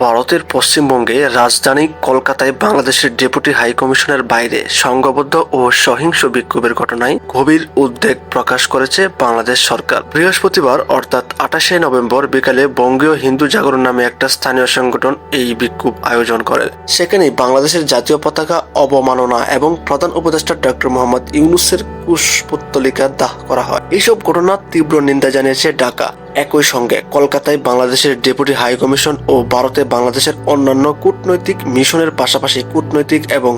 ভারতের পশ্চিমবঙ্গে রাজধানী কলকাতায় বাংলাদেশের ডেপুটি হাই কমিশনের বাইরে সংঘবদ্ধ ও সহিংস বিক্ষোভের ঘটনায় গভীর উদ্বেগ প্রকাশ করেছে বাংলাদেশ সরকার। বৃহস্পতিবার, অর্থাৎ আঠাশে নভেম্বর বিকালে বঙ্গীয় হিন্দু জাগরণ নামে একটা স্থানীয় সংগঠন এই বিক্ষোভ আয়োজন করে। সেখানে বাংলাদেশের জাতীয় পতাকা অবমাননা এবং প্রধান উপদেষ্টা ডক্টর মোহাম্মদ ইউনুসের কুশপুত্তলিকা দাহ করা হয়। এইসব ঘটনার তীব্র নিন্দা জানিয়েছে ঢাকা। একই সঙ্গে কলকাতায় বাংলাদেশের ডেপুটি হাই কমিশন ও ভারতে বাংলাদেশের অন্যান্য কূটনৈতিক মিশনের পাশাপাশি কূটনৈতিক এবং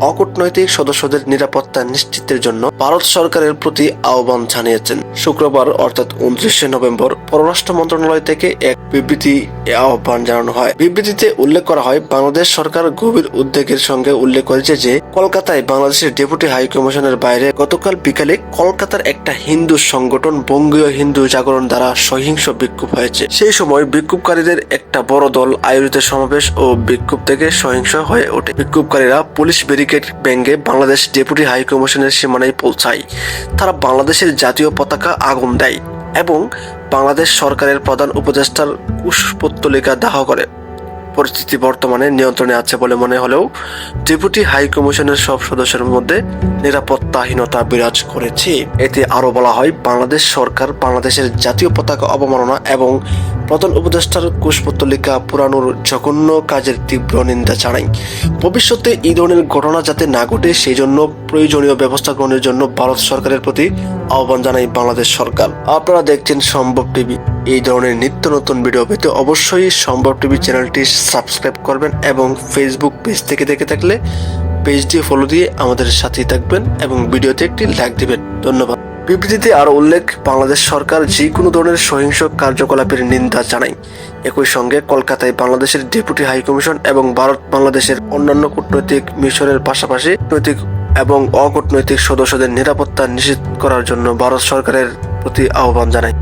অকূটনৈতিক সদস্যদের নিরাপত্তা নিশ্চিতের জন্য ভারত সরকারের প্রতি আহ্বান জানিয়েছেন। শুক্রবার, অর্থাৎ উনত্রিশে নভেম্বর, পররাষ্ট্র মন্ত্রণালয় থেকে এক বিবৃতি আহ্বান জানানো হয়। বিবৃতিতে উল্লেখ করা হয়, বাংলাদেশ সরকার গভীর উদ্বেগের সঙ্গে উল্লেখ করেছে যে, কলকাতায় বাংলাদেশের ডেপুটি হাই কমিশনের বাইরে গতকাল বিকালে কলকাতার একটা হিন্দু সংগঠন বঙ্গীয় হিন্দু জাগরণ দ্বারা সহিংস বিক্ষোভ হয়েছে। সেই সময় বিক্ষোভকারীদের একটা বড় দল আয়োজিত সমাবেশ ও বিক্ষোভ থেকে সহিংস হয়ে ওঠে। বিক্ষোভকারীরা পুলিশ ব্যারিকেড ভেঙে বাংলাদেশ ডেপুটি হাই কমিশনের সীমানায় পৌঁছায়। তারা বাংলাদেশের জাতীয় পতাকা আগুন দেয় এবং বাংলাদেশ সরকারের প্রধান উপদেষ্টার কুশপুত্তলিকা দাহ করে। পরিস্থিতি বর্তমানে নিয়ন্ত্রণে আছে বলে মনে হলেও ডেপুটি হাই কমিশনের সব সদস্যের মধ্যে নিরাপত্তাহীনতা বিরাজ করেছে। এতে আরও বলা হয়, বাংলাদেশ সরকার বাংলাদেশের জাতীয় পতাকা অবমাননা এবং প্রধান উপদেষ্টার কুশপুত্তলিকা পুরানোর জঘন্য কাজের তীব্র নিন্দা জানায় ভবিষ্যতে এই ধরনের ঘটনা যাতে না ঘটে সেই জন্য প্রয়োজনীয় ব্যবস্থা গ্রহণের জন্য ভারত সরকারের প্রতি আহ্বান জানায় বাংলাদেশ সরকার। আপনারা দেখছেন সম্ভব টিভি। এই ধরনের নিত্য নতুন ভিডিও পেতে অবশ্যই সম্ভব টিভি চ্যানেলটি সাবস্ক্রাইব করবেন এবং ফেসবুক পেজ থেকে দেখে থাকলে পেজটি ফলো দিয়ে আমাদের সাথেই থাকবেন এবং ভিডিওতে একটি লাইক দিবেন। ধন্যবাদ। বিবৃতিতে আরও উল্লেখ, বাংলাদেশ সরকার যে কোনো ধরনের সহিংস কার্যকলাপের নিন্দা জানায়। একই সঙ্গে কলকাতায় বাংলাদেশের ডেপুটি হাইকমিশন এবং ভারত বাংলাদেশের অন্যান্য কূটনৈতিক মিশনের পাশাপাশি নৈতিক এবং অকূটনৈতিক সদস্যদের নিরাপত্তা নিশ্চিত করার জন্য ভারত সরকারের প্রতি আহ্বান জানায়।